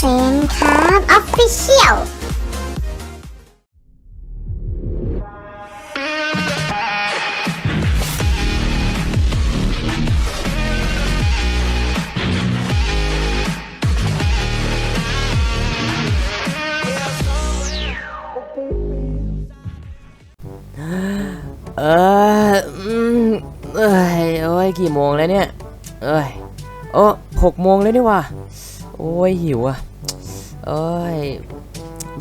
เซนครับออฟฟิเชียลเอออืมเอ้ยโอ้ยกี่โมงแล้วเนี่ย เอ้ยโอ้หกโมงแล้วนี่ว่ะโอ้ยหิวอะ เอ้ย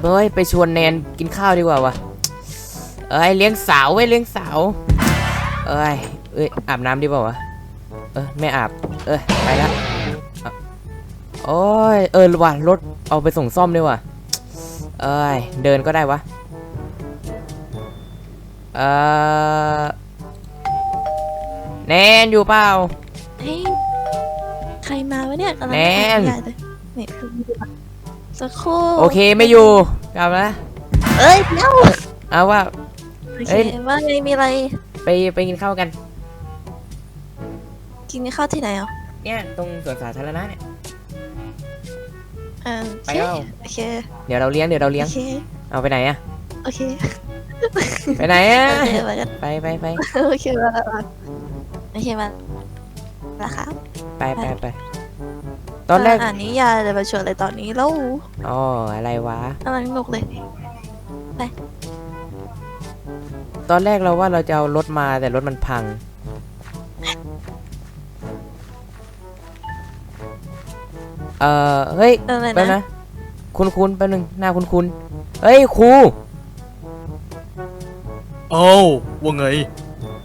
เบ้ยไปชวนแนนกินข้าวดีกว่าวะเอ้ยเลี้ยงสาวเว้ยเลี้ยงสาวเอ้ยเอ้ยอาบน้ำดีเปล่าวะเออไม่อาบ เออไปละอะโอ้ยเออว่ะรถเอาไปส่งซ่อมดีกว่าเอ้ยเดินก็ได้วะเอ่อแนนอยู่เปล่า เฮ้ยใครมาวะเนี่ยกำลังแนน ถ่ายเลยเนี่ยคือ สักครู่โอเคไม่อยู่กลับแล้วเอ้ยเดี๋ยวเอาว่า โอเอ้เคยว่าไงมีอะไรไปไปกินข้าวกัน กินข้าวที่ไหนอะเนี่ยตรงสวนสาธารณะเนี่ยเออโอไปเคเอา โอเคเดี๋ยวเราเลี้ยงเดี๋ยวเราเลี้ยงโอเคเอาไปไหนอะโอเคไปไหนอะโอเคมากันไปไปไปโอเคมามาโอเคมาละครับ ไปไปไป ตอนแรกอ่านนิยายเลยมาชวนอะไรตอนนี้แล้วอ๋ออะไรวะกำลังหนุกเลยตอนแรกเราว่าเราจะเอารถมาแต่รถมันพัง เอ่อเฮ้ยอะไรแป๊บนะนะ คุณคุณแป๊บนึงหน้าคุณคุณเฮ้ยครูเอ้าว่าไง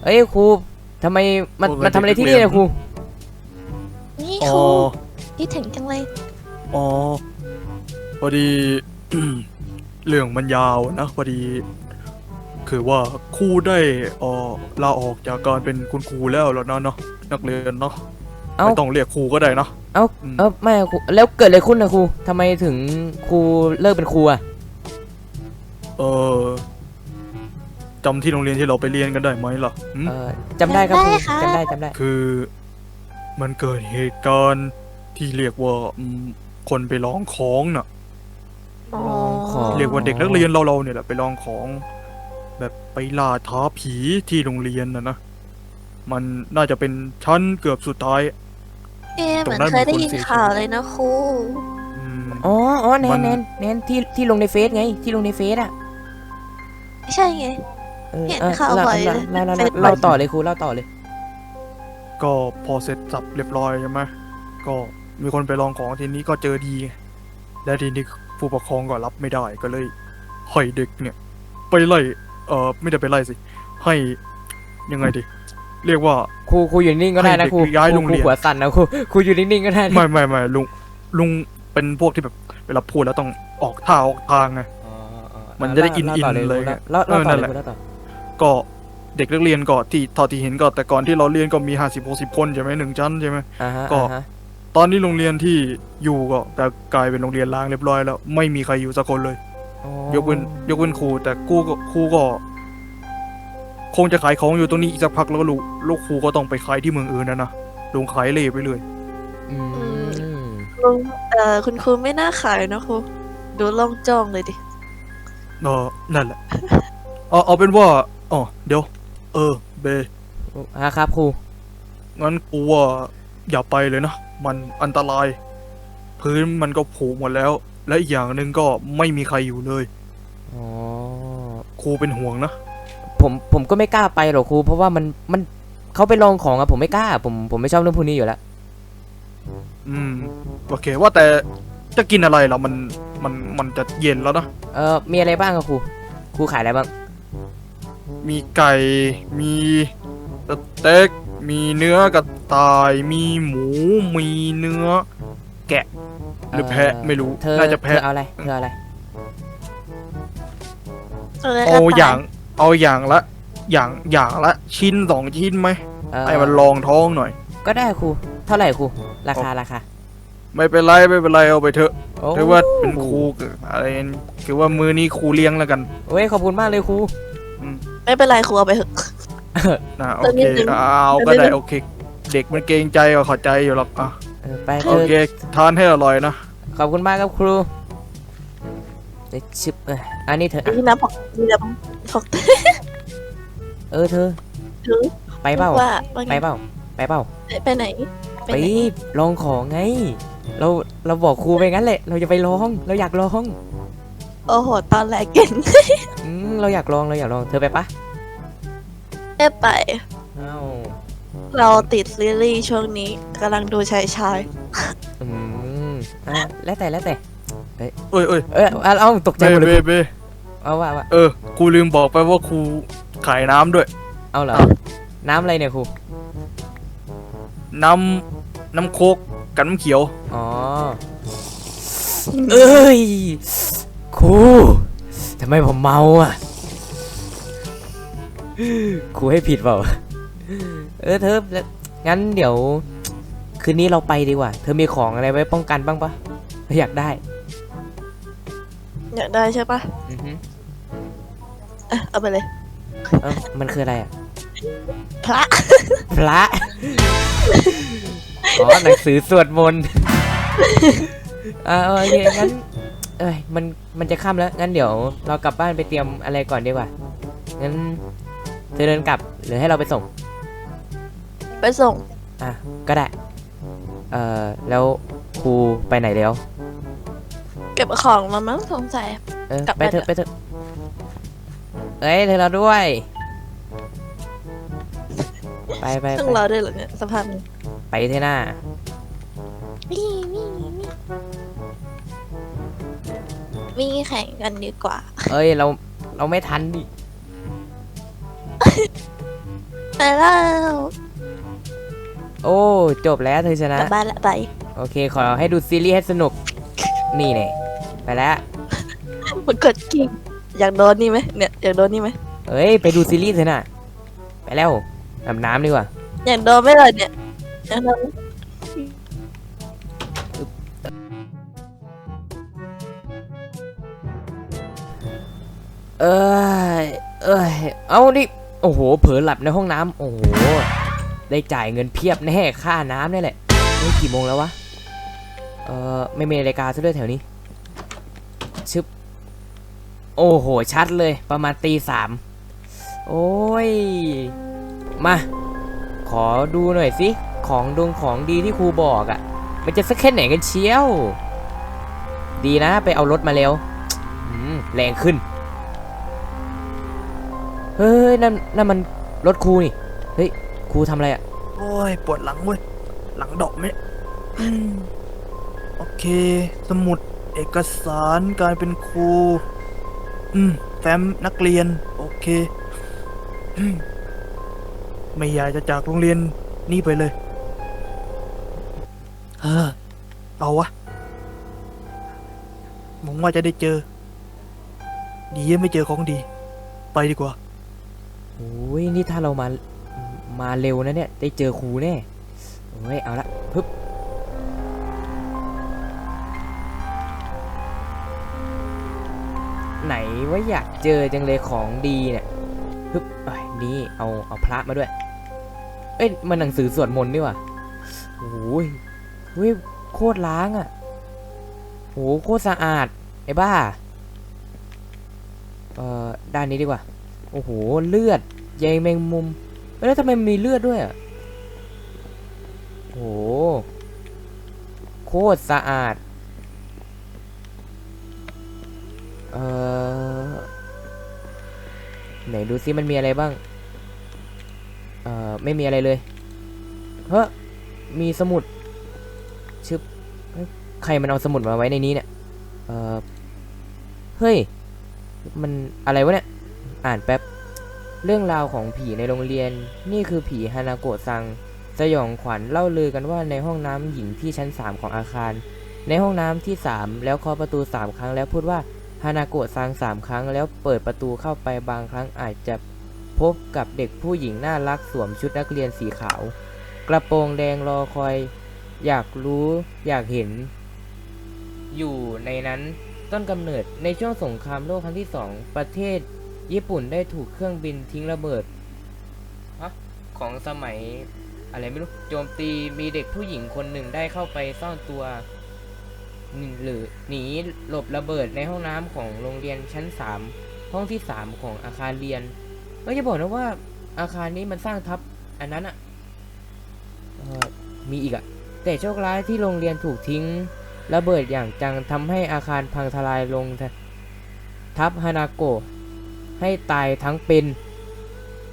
เอ้ยครูทำไมมันโอ้ยมาทำอะไรที่นี่เด็กนัเนี่ยกคเรีรูยนนี่อ๋คอรู คิดถึงจังเลย อ๋อ พอดี เรื่องมันยาวนะ พอดี คือว่าครูได้เออลาออกจากการเป็นคุณครูแล้วแล้วนะเนาะนักเรียนเนาะเอ้า ไม่ต้องเรียกครูก็ได้เนาะ เอ้าอืม เอ้าไม่ครูแล้วเกิดอะไรขึ้นนะครูทำไมถึงครูเลิกเป็นครูอะเออจำที่โรงเรียนที่เราไปเรียนกันได้ไหมล่ะหืม เออจำได้ครับครูจำได้ค่ะจำได้จำได้ คือมันเกิดเหตุการณ์ ที่เรียกว่าอืมคนไปร้องของน่ะ อ๋อของเรียกว่าเด็กนักเรียนเราเราๆเนี่ยแหละไปลองของ แบบไปล่าท้าผีที่โรงเรียนนะนะมันน่าจะเป็นชั้นเกือบสุดท้าย เอ๊ะเหมือนตรงนั้นเคยได้มียินคนเสียชีวิตข่าวเลยนะครูอืม อ๋ออ๋อแนมัน นแนนแนนที่ที่ลงในเฟซไง ที่ลงในเฟซอะใช่ไงเออเห็นเออข่าวเล่าบ่อยเล่าเลยเล่าเล่าเฟซบ่อย เล่าต่อเลยครูเล่าต่อเลย ก็พอเสร็จสับเรียบร้อยใช่ไหมก็ มีคนไปลองของทีนี้ก็เจอดีไงและทีนี้ผู้ปกครองก็รับไม่ได้ก็เลยให้เด็กเนี่ย ไปไล่เออไม่ได้ไปไล่สิให้ยังไงดี เรียกว่า ครูครูอยู่นิ่งๆก็ได้นะให้เด็กครูย้ายครูโรงครูเรียนหัวสั่นนะครูครูอยู่นิ่งๆก็ได้นะไม่ไม่ไม่ลุงลุงเป็นพวกที่แบบเวลาพูดแล้วต้องออกท่าออกทางไง อ๋ออ๋อมันจะได้อินล่าต่อินเลยครูเล่าเล่าเออต่อนั่นเลแหยละ ครูเล่าต่อก็เด็กนักเรียนก็ที่เท่าที่เห็นก็แต่ก่อนที่เราเรียนก็มีห้าสิบหกสิบคนใช่ไหมหนึ่งชั้นใช่ไหม อ่าฮะก็ อ่าฮะ ตอนนี้โรงเรียนที่อยู่ก็แต่กลายเป็นโรงเรียนล้างเรียบร้อยแล้ว ไม่มีใครอยู่สักคนเลยอ๋อยกเว้นยกเว้นครูแต่ครูก็ครูก็ คงจะขายของอยู่ตรงนี้อีกสักพักแล้วก็ลูกลูกครูก็ต้องไปขายที่เมืองอื่นนะนะลงขายเล่ไปเลยอืมลุงเอ่อคุณครูไม่น่าขายนะครูดูล่องจ้องเลยดิเออนั่นแหละเอาเอาเป็นว่าอ๋อเดี๋ยว เออ เบ อ่าครับครูงั้นกูว่าอย่าไปเลยนะ มันอันตราย พื้นมันก็ผุหมดแล้ว และอีกอย่างหนึ่งก็ไม่มีใครอยู่เลยอ๋อครูเป็นห่วงนะ ผมผมก็ไม่กล้าไปหรอกครู เพราะว่ามันมันเขาไปลองของอะผมไม่กล้า ผมผมไม่ชอบเรื่องพวกนี้อยู่แล้วอืม โอเค ว่าแต่จะกินอะไรล่ะมันมันมันจะเย็นแล้วนะเออมีอะไรบ้างอะครูครูขายอะไรบ้าง มีไก่มีสเต็กมีเนื้อกระ ต่าย มีหมู มีเนื้อ แกะ หรือแพะไม่รู้ เธอน่าจะเธแพะอเอาอะไรเธอเอาอะไร เออเอากระต่อย่าง เอาอย่างละ อย่าง อย่างละ ชิ้นสองชิ้นไหมเอ่อให้มันลองท้องหน่อย ก็ได้ครู เท่าไหร่ครู ราคาราคาไม่เป็นไร ไม่เป็นไร เอาไปเถอะโอ้ถือว่าเป็นครูอะไรคือว่ามือนี้ครูเลี้ยงแล้วกันเว้ยขอบคุณมากเลยครู ไม่เป็นไรครูเอาไปเถอะ นะโอตอนเคนี้หนึ่งเอาก็ตอนนี้หได้นึ่งโอเค เด็กมันเกรงใจก็เข้าใจอยู่หรอกอะเออไปเอโออเคทานให้อร่อยนะ ขอบคุณมากครับครูเอ้ยชึบเอ้ยอันนี้เธออะนี่น้ำผักนี่น้ำผักเออเธอ ถือไปเปล่าว่าว่าไงไปเปล่าไปเปล่าไปไหนไปไปไหนลองของไง เราเราบอกครูไปงั้นแหละ เราจะไปลองเราอยากลองโอ้โห ตอนแรกเก่งอืมเราอยากลองเราอยากลองเธอไปปะไม่ไปอ้าว เราติดซีรีส์ช่วงนี้กำลังดูชายชายอืมอะแล้วแต่แล้วแต่ เอ้ยเอ้ยเออเอาเอาตกใจเบหมดเลเบยเบเอาว่าว่าเออครูลืมบอกไปว่าครูขายน้ำด้วย เอาเหรอ น้ำอะไรเนี่ยครู น้ำน้ำโคกกับน้ำเขียว อ๋อ เอ้ยครูทำไมผมเมาอะครูให้ผิดเปล่า เออเธอแล้วงั้นเดี๋ยว คืนนี้เราไปดีกว่า เธอมีของอะไรไว้ป้องกันบ้างปะอยากได้อยากได้ใช่ปะอือฮึอะเอาไปเลยเอ้ามันคืออะไรอะ พระ พระ อ๋อหนังสือสวดมนต์อ่าโอเคงั้น เอ้ยมันมันจะค่ำแล้ว งั้นเดี๋ยวเรากลับบ้านไปเตรียมอะไรก่อนดีกว่า งั้นเธอเดินกลับหรือให้เราไปส่ง ไปส่ง อะ ก็ได้ เอ่อ แล้วครูไปไหนแล้ว เก็บของมามั้งสงสัย เออกลับไปเถอะบ้านไปเถอะ เอ้ยเธอเราด้วย ไปไปต้องไปรอด้วยเหรอเนี่ยสภาพนี้ไปเถอะหน้า วิ่งวิ่งวิ่งวิ่งแข่งกันดีกว่า เอ้ย เรา เราไม่ทันดิ ไปแล้ว โอ้ จบแล้วเธอชนะ กลับบ้านละไป โอเค ขอให้ดูซีรีส์ให้สนุก นี่เนี่ยไปแล้วมันกดกิ่งอยากโดนนี่ไหมเนี่ยอยากโดนนี่ไหมเอ้ย ไปดูซีรีส์เถอะน่ะ ไปแล้วอาบน้ำดีกว่า อยากโดนไหม่เลยเนี่ยอยากโดนไหมเอ้ย เอ้ย เอาดิ โอ้โห เผลอหลับในห้องน้ำโอ้โห ได้จ่ายเงินเพียบแน่ค่าน้ำนี่แหละเฮ้ยกี่โมงแล้ววะ เออไม่มีนาฬิกาซะด้วยแถวนี้ ชึบ โอ้โห ชัดเลยประมาณตีสามโอ้ย มา ขอดูหน่อยสิ ของดงของดีที่ครูบอกอะ่ะ มันจะสักแค่ไหนกันเชียว ดีนะ ไปเอารถมาเร็วแรงขึ้น เฮ้ยนั่นนั่นมันรถครูนี่ เฮ้ย ครูทำอะไรอะ่ะ โอ้ยปวดหลังเว้ย หลังดอกไหมอืมโอเค สมุดเอกสารการเป็นครู อืมแฟ้มนักเรียน โอเคอืมไม่อยากจะจากโรงเรียนนี่ไปเลย เออ เอาวะหวังว่าจะได้เจอ ดียังไม่เจอของดี ไปดีกว่า โอ้ยนี่ถ้าเรามา มาเร็วนะเนี่ย ได้เจอครูแน่โอ้ย เอาละพึบไหนว่าอยากเจอจังเลยของดีเนี่ยฮึบเอ้นี่เอาเอาพระมาด้วย เอ้ยมันหนังสือสวดมนต์นี่ว่ะโอ้ยเฮ้ยโคตรล้างอะโหโคตรสะอาด ไอ้บ้า เอ่อ ด้านนี้ดีกว่า โอ้โห เลือดใยแมงมุม แล้วทำไมมันมีเลือดด้วยอะโอ้โหโคตรสะอาด เอ่อไหนดูซิมันมีอะไรบ้าง เอ่อ ไม่มีอะไรเลย เฮ้ยมีสมุด ชึบ ใครมันเอาสมุดมาไว้ในนี้เนี่ย เอ่อ เฮ้ย มันอะไรวะเนี่ย อ่านแป๊บ เรื่องราวของผีในโรงเรียน นี่คือผีฮานาโกะซัง สยองขวัญเล่าลือกันว่าในห้องน้ำหญิงที่ชั้น 3 ของอาคาร ในห้องน้ำที่ 3 แล้วเคาะประตู 3 ครั้งแล้วพูดว่าฮานาโกะซังสามครั้งแล้วเปิดประตูเข้าไปบางครั้งอาจจะพบกับเด็กผู้หญิงน่ารักสวมชุดนักเรียนสีขาว กระโปรงแดงรอคอย อยากรู้อยากเห็น อยู่ในนั้นต้นกำเนิดในช่วงสงครามโลกครั้งที่สองประเทศ ญี่ปุ่นได้ถูกเครื่องบินทิ้งระเบิดของสมัยอะไรไม่รู้โจมตีมีเด็กผู้หญิงคนหนึ่งได้เข้าไปซ่อนตัว หรือหนีหลบระเบิดในห้องน้ำของโรงเรียนชั้น 3 ห้องที่ 3 ของอาคารเรียนก็จะบอกนะว่า อาคารนี้มันสร้างทับอันนั้นอะเอ่อมีอีกอะแต่โชคร้ายที่โรงเรียนถูกทิ้งระเบิดอย่างจังทำให้อาคารพังทลายลงทะทับฮานาโกะ ให้ตายทั้งเป็น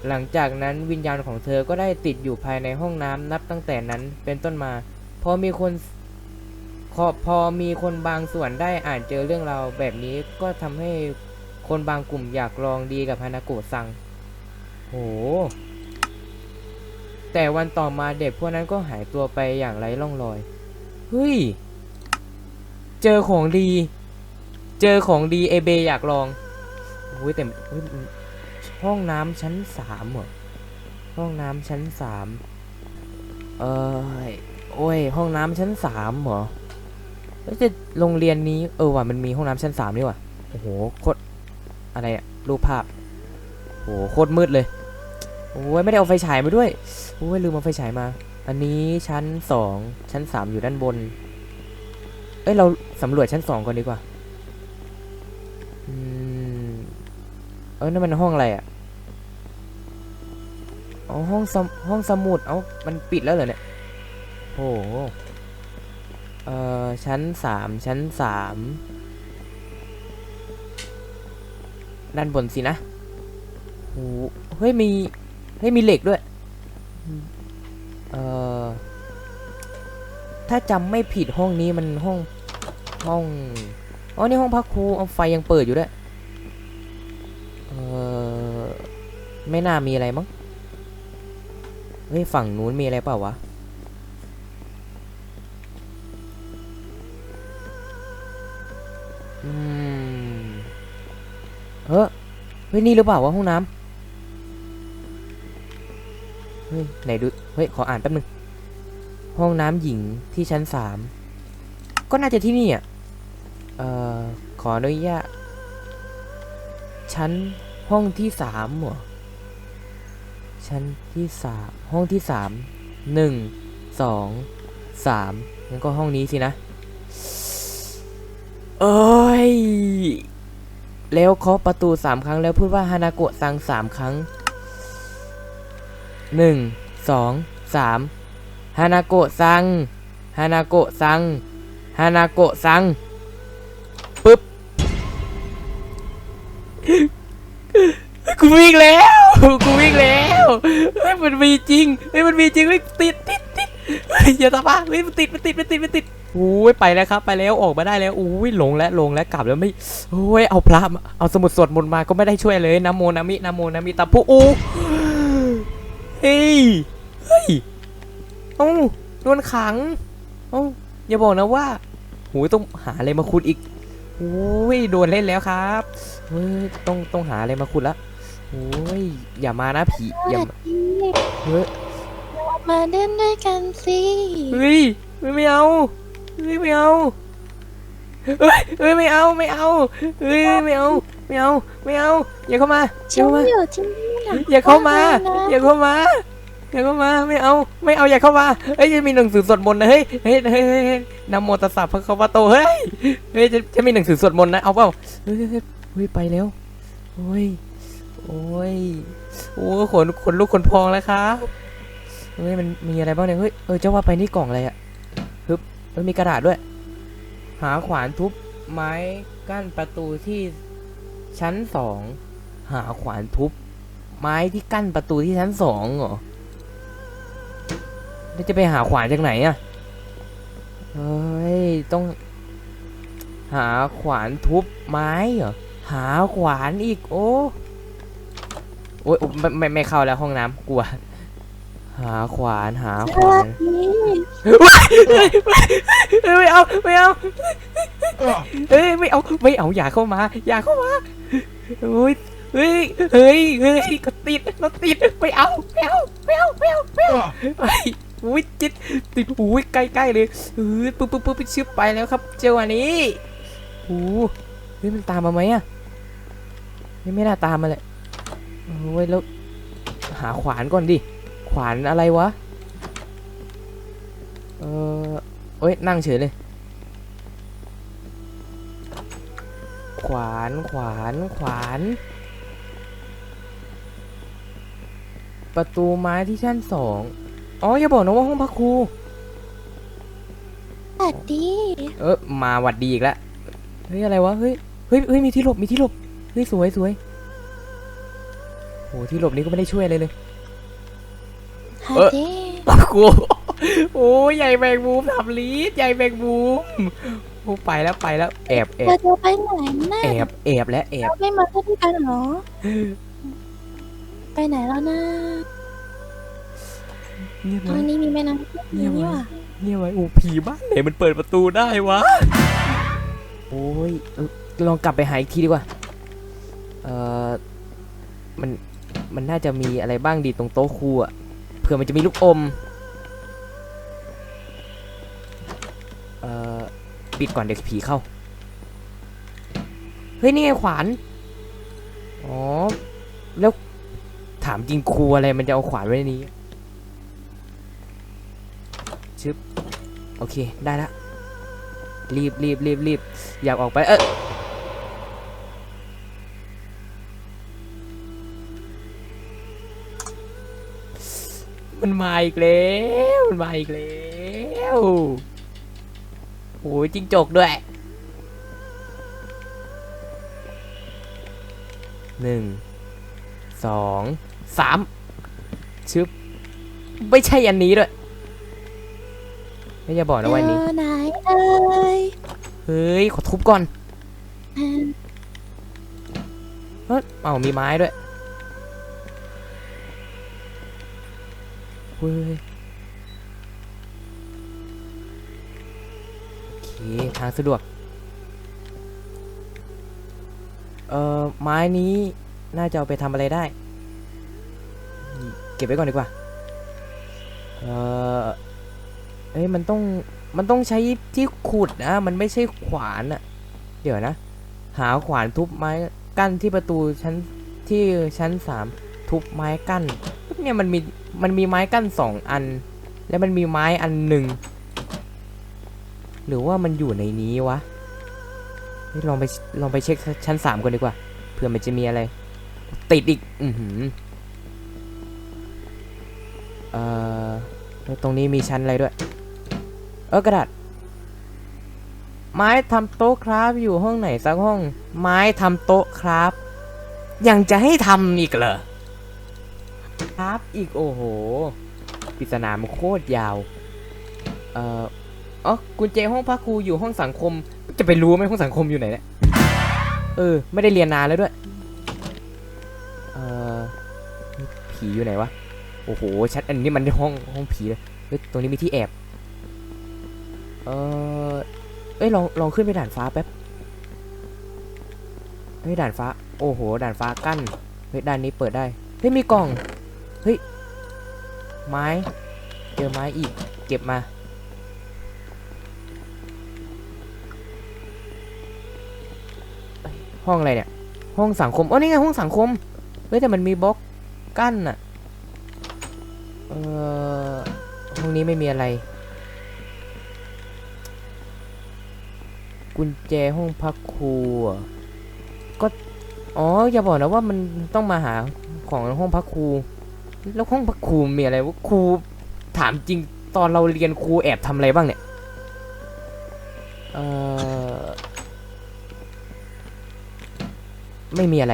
หลังจากนั้นวิญญาณของเธอก็ได้ติดอยู่ภายในห้องน้ำนับตั้งแต่นั้นเป็นต้นมา พอมีคนพอพอมีคนบางส่วนได้อ่านเจอเรื่องราวแบบนี้ก็ทำให้คนบางกลุ่มอยากลองดีกับฮานาโกะซัง โห แต่วันต่อมาเด็กพวกนั้นก็หายตัวไปอย่างไร้ร่องรอย เฮ้ย เจอของดี เจอของดีเอเบอยากลอง โอ้ยแต่เฮ้ยมันห้องน้ำชั้นสามเหรอห้องน้ำชั้นสามเออโอ้ย ห้องน้ำชั้นสามเหรอแล้วจะโรงเรียนนี้เออว่ะมันมีห้องน้ำชั้นสามนี่ว่ะโอ้โหโคตรอะไรอะรูปภาพโอ้โหโคตรมืดเลยโอ้ยไม่ได้เอาไฟฉายมาด้วยโอ้ยลืมเอาไฟฉายมา อันนี้ชั้นสองชั้นสามอยู่ด้านบน เอ้ยเราสำรวจชั้นสองก่อนดีกว่าอืม เออนั่นมันห้องอะไรอะอ๋อห้องสมห้องสมุด เอ้ามันปิดแล้วเหรอเนี่ยโอ้โหเอ่อชั้นสามชั้นสามด้านบนสินะโอ้โหเฮ้ยมีเฮ้ยมีเหล็กด้วยเอ่อถ้าจำไม่ผิดห้องนี้มันห้องห้องอ๋อนี่ห้องพักครูเอาไฟยังเปิดอยู่ด้วย ไม่น่ามีอะไรมั้งเฮ้ยฝั่งนู้นมีอะไรเปล่าวะอืมเฮ้ยเฮ้ยนี่หรือเปล่าวะห้องน้ำเฮ้ยไหนดูเฮ้ยขออ่านแป๊บนึงห้องน้ำหญิงที่ชั้นสามก็น่าจะที่นี่อะเอ่อขออนุญาตชั้นห้องที่สามเหรอ ชั้นที่สามห้องที่สามหนึ่งสองสามงั้นก็ห้องนี้สินะเอ้ยแล้วเคาะประตูสามครั้งแล้วพูดว่าฮานาโกะซังสามครั้งหนึ่งสองสามฮานาโกะซังฮานาโกะซังฮานาโกะซัง มันมีจริงเฮ้ยมันมีจริงเฮ้ยติดติดติดเฮ้ยอย่าตะบ้าเฮ้ยมันติดมันติดมันติดมันติดโอ้ยไปแล้วครับ ไปแล้วออกมาได้แล้วโอ้ยหลงแล้วหลงแล้วกลับแล้วไม่โอ้ยเอาพระมาเอาสมุดสวดมนต์มาก็ไม่ได้ช่วยเลยนะโมนามินะโมนามิตาพุโอ้เฮ้ยเฮ้ยเอ้าโดนขังเอ้าอย่าบอกนะว่าโอ้ยต้องหาอะไรมาขุดอีกโอ้ยโดนเล่นแล้วครับเฮ้ยต้องต้องหาอะไรมาขุดละ โอ้ยอย่ามานะผีอย่ามาเฮ้ยมาเล่นด้วยกันสิเฮ้ยไม่ไม่เอาเฮ้ยไม่เอาเฮ้ยเฮ้ยไม่เอาไม่เอาเฮ้ยไม่เอาไม่เอาไม่เอาอย่าเข้ามาอฉัย่านเข้ามาอยู่ที่นี่นะอย่าเข้ามานะอย่าเข้ามาอย่าเข้ามาไม่เอาไม่เอาอย่าเข้ามาเฮ้ยจะมีหนังสือสวดมนต์นะเฮ้ยเฮ้ยเฮ้ยเฮ้ยเฮ้ยนะโมตัสสะพระคัมภโตเฮ้ยเฮ้ยจะจะมีหนังสือสวดมนต์นะเอาเปล่าเฮ้ยเฮ้ยเฮ้ยเฮ้ยไปแล้วโอ้ย โอ้ย โอ้ขนขนลุกขนพองแล้วครับเฮ้ยมันมีอะไรบ้างเนี่ย เฮ้ย เออเจ้าว่าไปนี่กล่องอะไรอะฮึบเฮ้ยมีกระดาษด้วย หาขวานทุบไม้กั้นประตูที่ชั้นสอง หาขวานทุบ ไม้ที่กั้นประตูที่ชั้นสองเหรอแล้วจะไปหาขวานจากไหนอะเฮ้ย ต้อง หาขวานทุบไม้เหรอ หาขวานอีก โอ้ โอ้ยไม่ไม่ไม่เข้าแล้วห้องน้ำกลัว หาขวานหาขวานนี่เฮ้ยไม่เอาไม่เอาเฮ้ยไม่เอาไม่เอาอย่าเข้ามาอย่าเข้ามาโอ้ยเฮ้ยเฮ้ยเฮ้ยก็ติดก็ติดไม่เอาไม่เอาไม่เอาไม่เอาไม่เอาเฮ้ยอุ้ยจิตติดอุ้ยใกล้ๆเลยเออปุ๊บปุ๊บปุ๊บชึบไปแล้วครับ เจ้าวันนี้โอ้เฮ้ยมันตามมาไหมอะไม่ไม่น่าตามมาเลย โอ้ยแล้วหาขวานก่อนดิ ขวานอะไรวะ เออเอ้ย นั่งเฉยเลย ขวานขวานขวาน ประตูไม้ที่ชั้นสองอ๋อ อย่าบอกนะว่าห้องพักครู สวัสดีเออมาหวัดดีอีกแล้วเฮ้ย อะไรวะ เฮ้ย เฮ้ยเฮ้ยมีที่หลบ มีที่หลบ เฮ้ย สวยสวย โหที่หลบนี้ก็ไม่ได้ช่วยอะไรเลยสวัเอ้สอดีกูโอ้ยใหญ่แมงมุมทำลีดใหญ่แมงมุมโอ้ไปแล้วไปแล้วแอบแอเราบจะไปไหนน่ะแอบแอบและแอบเราไม่มาเล่นกันเหรอ ไปไหนแล้วนะเงียบตไว้รงนี้มีแม่น้ำเงีนี่ยบไว้นี่ว่ะเงียบไว้โอ้ผีบ้านไหนมันเปิดประตูได้วะโอ้ยเออลองกลับไปหาอีกทีดีกว่า เออมัน มันน่าจะมีอะไรบ้างดีตรงโต๊ะครูอะเผื่อมันจะมีลูกอม เออปิดก่อนเดี๋ยวผีเข้า เฮ้ย นี่ไงขวาน อ๋อ แล้วถามจริงครูอะไรมันจะเอาขวานไว้ในนี้ ชึบ โอเค ได้ละ รีบรีบรีบรีบอยากออกไป เออ มันมาอีกแล้วมันมาอีกแล้วโอ้ยจิงจกด้วยหนึ่งสองสามชึบไม่ใช่อันนี้ด้วยไม่จะบอกนะว่าอันนี้เจอไหนเอ่ยเฮ้ย ขอทุบก่อนอ่าเอ้ยเอามีไม้ด้วย เฮ้ย โอเค ทางสะดวก เอ่อ ไม้นี้น่าจะเอาไปทำอะไรได้ เก็บไว้ก่อนดีกว่า เอ่อ เอ้ย มันต้อง มันต้องใช้ที่ขุดนะ มันไม่ใช่ขวานอะเดี๋ยวนะ หาขวานทุบไม้กั้นที่ประตูชั้นที่ชั้นสามทุบไม้กั้นเนี่ยมันมี มันมีไม้กั้นสองอัน แล้วมันมีไม้อันหนึ่ง หรือว่ามันอยู่ในนี้วะลองไปลองไปเช็คชั้นสามก่อนดีกว่า เผื่อมันจะมีอะไร ติดอีก อือหือเอ่อตรงนี้มีชั้นอะไรด้วย เออกระดาษ ไม้ทำโต๊ะครับอยู่ห้องไหนสักห้อง ไม้ทำโต๊ะครับ ยังจะให้ทำอีกเหรอ ครับอีกโอ้โหปริศนามันโคตรยาว เอ่ออ๋อกุญแจห้องพักครูอยู่ห้องสังคม จะไปรู้ไหมห้องสังคมอยู่ไหนเนี่ยเออ ไม่ได้เรียนนานแล้วด้วย เอ่อผีอยู่ไหนวะ โอ้โหชัดอันนี้มันห้องห้องผีเลยเฮ้ยตรงนี้มีที่แอบเออเอ้ยลองลองขึ้นไปด่านฟ้าแป๊บเฮ้ยด่านฟ้า โอ้โหด่านฟ้ากั้นเฮ้ยด่านนี้เปิดได้เฮ้ยมีกล่อง เฮ้ย ไม้ เจอไม้อีก เก็บมา ห้องอะไรเนี่ย ห้องสังคมอ๋อนี่ไงห้องสังคม เฮ้ยแต่มันมีบล็อกกั้นอะเออห้องนี้ไม่มีอะไร กุญแจห้องพักครูก็ อ๋อ อย่าบอกนะว่ามันต้องมาหาของห้องพักครู แล้วห้องพักครูมีอะไรวะครูถามจริงตอนเราเรียนครูแอบทำอะไรบ้างเนี่ยเออไม่มีอะไร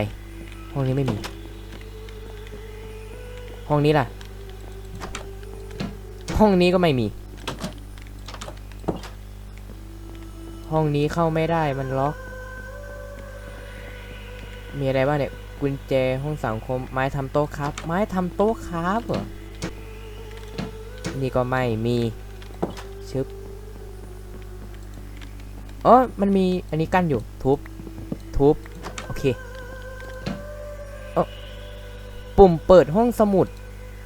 ห้องนี้ไม่มี ห้องนี้ล่ะ ห้องนี้ก็ไม่มี ห้องนี้เข้าไม่ได้มันล็อก มีอะไรบ้างเนี่ย กุญแจห้องสังคม ไม้ทำโต๊ะครับ ไม้ทำโต๊ะครับเหรอนี่ก็ไม่มีชึบอ๋อมันมีอันนี้กั้นอยู่ทุบทุบโอเคเออปุ่มเปิดห้องสมุด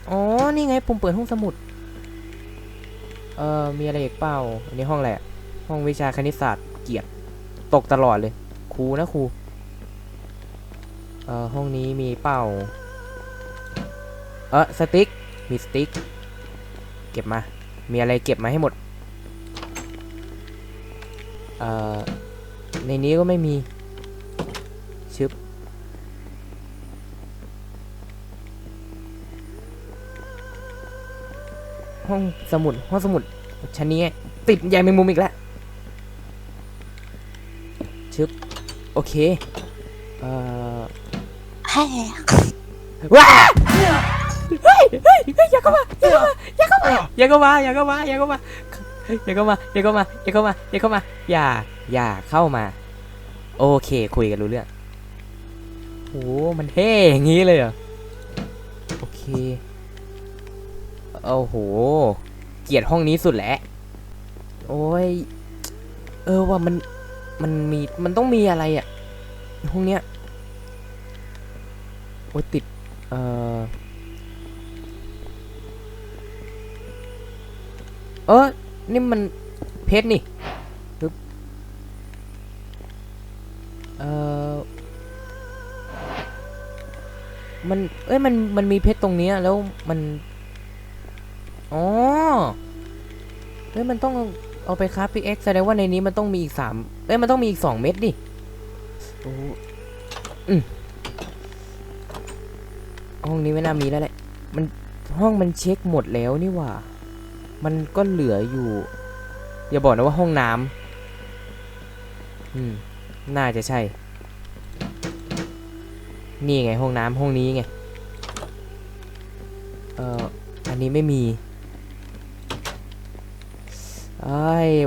อ๋อนี่ไงปุ่มเปิดห้องสมุดเอ่อมีอะไรอีกเปล่าอันนี้ห้องอะไรห้องวิชาคณิตศาสตร์เกียรติตกตลอดเลยครูนะครู เออห้องนี้มีเป้าเออสติ๊ก มีสติ๊ก เก็บมา มีอะไรเก็บมาให้หมด เอ่อ ในนี้ก็ไม่มี ชึบ ห้องสมุด ห้องสมุดชั้นนี้ติดใยแมงมุมอีกแล้ว ชึบ โอเค เอ่อ แฮ่ว้าเฮ้ยเฮ้ยเฮ้ยอย่าเข้ามาอย่าเข้ามาอย่าเข้ามาอย่าเข้ามาอย่าเข้ามาอย่าเข้ามาอย่าเข้ามาอย่าเข้ามาอย่าเข้ามาอย่าอย่าเข้ามา โอเคคุยกันรู้เรื่องโอ้มันเท่อย่างนี้เลยเหรอโอเคโอ้โห เกลียดห้องนี้สุดแหละโอ้ยเออว่ามันมันมีมันต้องมีอะไรอะห้องเนี้ย โอ้ติด เอ่อ เออนี่มันเพชรนี่ปึ๊บเอ่อ มัน เอ้ย มัน มันมีเพชรตรงนี้แล้วมัน อ๋อเอ้ย มันต้องเอาไปคราฟพิกเอ็กแสดงว่าในนี้มันต้องมีอีกสามเอ้ย มันต้องมีอีกสองเม็ดดิโอ้อืม ห้องนี้ไม่น่ามีแล้วแหละ มันห้องมันเช็คหมดแล้วนี่ว่า มันก็เหลืออยู่ อย่าบอกนะว่าห้องน้ำอืม น่าจะใช่ นี่ไงห้องน้ำห้องนี้ไง เอ่อ อันนี้ไม่มีไอ้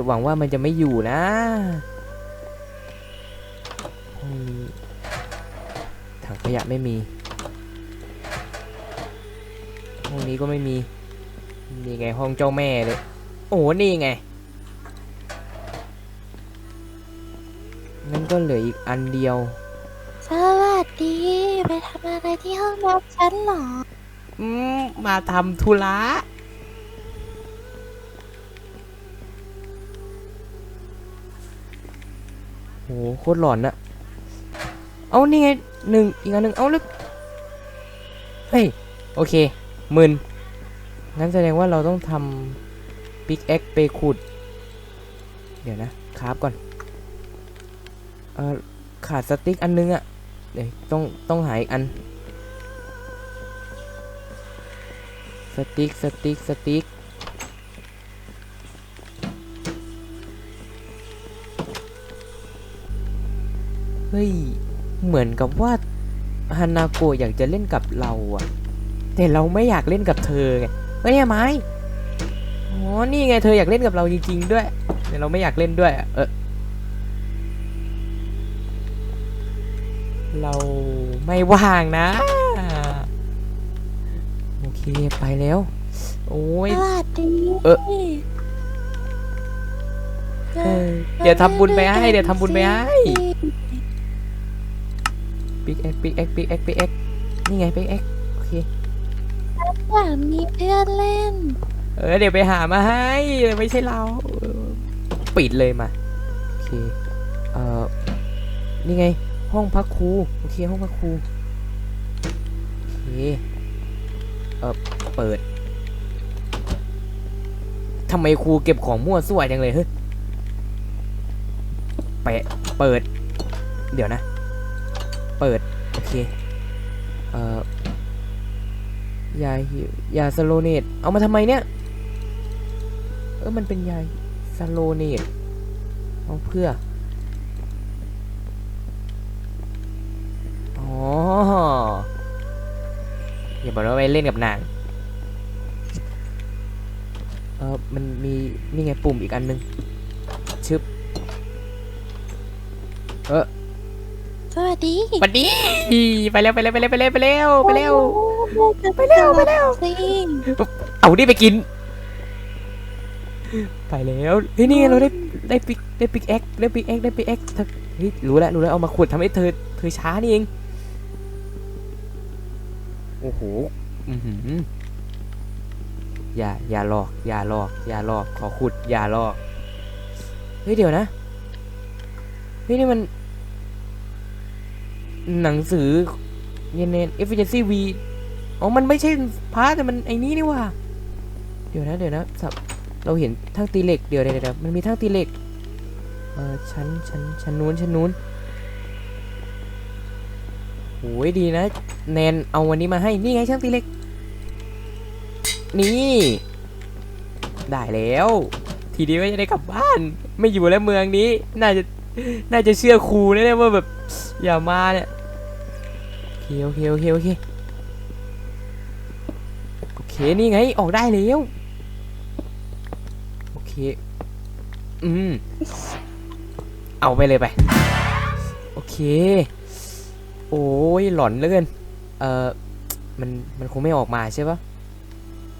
หวังว่ามันจะไม่อยู่นะห้องนี้ถังขยะไม่มี ห้องนี้ก็ไม่มี นี่ไงห้องเจ้าแม่เลย โอ้นี่ไง งั้นก็เหลืออีกอันเดียว สวัสดี ไปทำอะไรที่ห้องน้ำฉันเหรอ อืม มาทำธุระ โหโคตรหลอนอะเอานี่ไงหนึ่งอีกอันหนึ่งเอาลึกเฮ้ย โอเค หมื่นงั้นแสดงว่าเราต้องทำปิกเอ็กไปขุด เดี๋ยวนะคราฟก่อน เออขาดสติ๊กอันนึงอะเดี๋ยวต้องต้องหาอีกอัน สติ๊กสติ๊กสติ๊กเฮ้ย เหมือนกับว่าฮานาโกะอยากจะเล่นกับเราอะ แต่เราไม่อยากเล่นกับเธอไงเฮ้ยเนี่ยไม้อ๋อนี่ไงเธออยากเล่นกับเราจริง ๆ ด้วยแต่เราไม่อยากเล่นด้วยอะเออเราไม่ว่างนะ โอเคไปแล้ว โอ้ย สวัสดีเออ เออเดี๋ยวทำบุญไปให้เดี๋ยวทำบุญไปให้ ปิกเอ็กปิกเอ็กปิกเอ็กปิกเอ็กนี่ไงปิกเอ็กโอยากมีเพื่อนเล่น เออเดี๋ยวไปหามาให้ไม่ใช่เราเออปิดเลยมาโอเคเอ่อนี่ไง ห้องพักครูโอเคห้องพักครูโอเคเออเปิดทำไมครูเก็บของมั่วซั่วจังเลยเฮ้ยแปะเปิด เดี๋ยวนะ เปิด โอเค เอ่อ ยาหิวยาสโลเนตเอามาทำไมเนี่ย เออมันเป็นยาสโลเนตเอาเพื่อ อ๋อ อย่าบอกว่าไปเล่นกับนาง เออมันมีนี่ไงปุ่มอีกอันนึง ชึบ เออสวัสดีวันดี ไปแล้วไปแล้วไปแล้วไปแล้วไปแล้วไปแล้ว ไปเร็วไปเร็วสิเอานี่ไปกิน ไปแล้วเฮ้ยนี่ไงเราได้ได้ปิกได้ปิกเอ็กได้ปิกเอ็กได้ปิกเอ็กเฮ้ยรู้แล้วรู้แล้วเอามาขุดทำให้เธอเธอช้านี่เองโอ้โหอือหืออย่าอย่าหลอก อย่าหลอก อย่าหลอก ขอขุด อย่าหลอก เฮ้ยเดี๋ยวนะ เฮ้ยนี่มัน หนังสือเยนเนน efficiency v อ๋อ มันไม่ใช่พาร์ทแต่มันไอ้นี่นี่ว่า เดี๋ยวนะ เดี๋ยวนะสับเราเห็นทั้งตีเหล็ก เดี๋ยวเดี๋ยวมันมีทั้งตีเหล็ก เออชั้นชั้นชั้นนู้นชั้นนู้นโอ้ยดีนะ แนนเอาวันนี้มาให้ นี่ไงช่างตีเหล็ก นี่ ได้แล้ว ทีนี้ก็จะได้กลับบ้าน ไม่อยู่แล้วเมืองนี้ น่าจะ น่าจะเชื่อครูแน่ๆว่าแบบ อย่ามาเนี่ยโอเคโอเคโอเคโอเค เคนี่ไงออกได้แล้วโอเคอืมเอาไปเลยไปโอเค โอ้ยหลอนเลือเกินเออมันมันคงไม่ออกมาใช่ปะ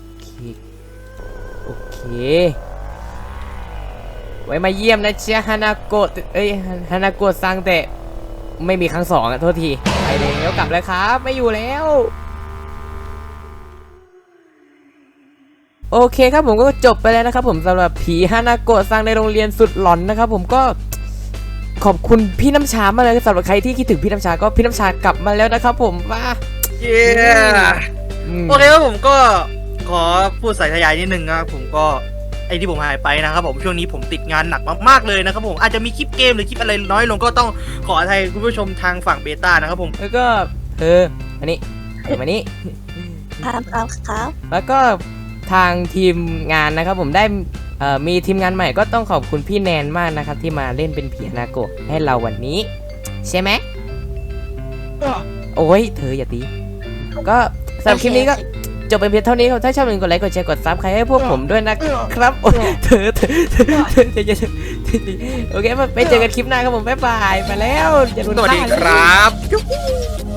โอเคโอเค ไว้มาเยี่ยมนะเชียฮานาโกะเอ้ยฮานาโกะซังแต่ไม่มีครั้งสองอะโทษทีไปแล้วกลับแล้วครับ ไม่อยู่แล้ว โอเคครับผมก็จบไปแล้วนะครับผมสำหรับผีฮานาโกะซังในโรงเรียนสุดหลอนนะครับผมก็ขอบคุณพี่น้ำชามากเลยสำหรับใครที่คิดถึงพี่น้ำชาก็พี่น้ำชากลับมาแล้วนะครับผมว่าเย้อืมโอเคครับผมก็ขอพูดสายทยายนิดนึงนะครับผมก็ไอ้ที่ผมหายไปนะครับผมช่วงนี้ผมติดงานหนักมากๆเลยนะครับผมอาจจะมีคลิปเกมหรือคลิปอะไรน้อยลงก็ต้องขออภัยคุณผู้ชมทางฝั่งเบต้านะครับผมแล้วก็เธออันนี้เธอมานี่ครับครับครับแล้วก็ ทางทีมงานนะครับผมได้มีทีมงานใหม่ก็ต้องขอบคุณพี่แนนมากนะครับ ที่มาเล่นเป็นผีนาโกะให้เราวันนี้ ใช่ไหมโอ้ยเธออย่าตี ก็สำหรับคลิปนี้ก็จบไปเพียงเท่านี้ครับ ถ้าชอบอย่าลืมกดไลค์ กดแชร์ กดซับใครให้พวกผมด้วยนะครับ โอ้ยเธอเธอเธอเธอเธอโอเคมาไปเจอกันคลิปหน้าครับผม บ๊ายบาย ไปแล้วอย่าลืมสวัสดีครับ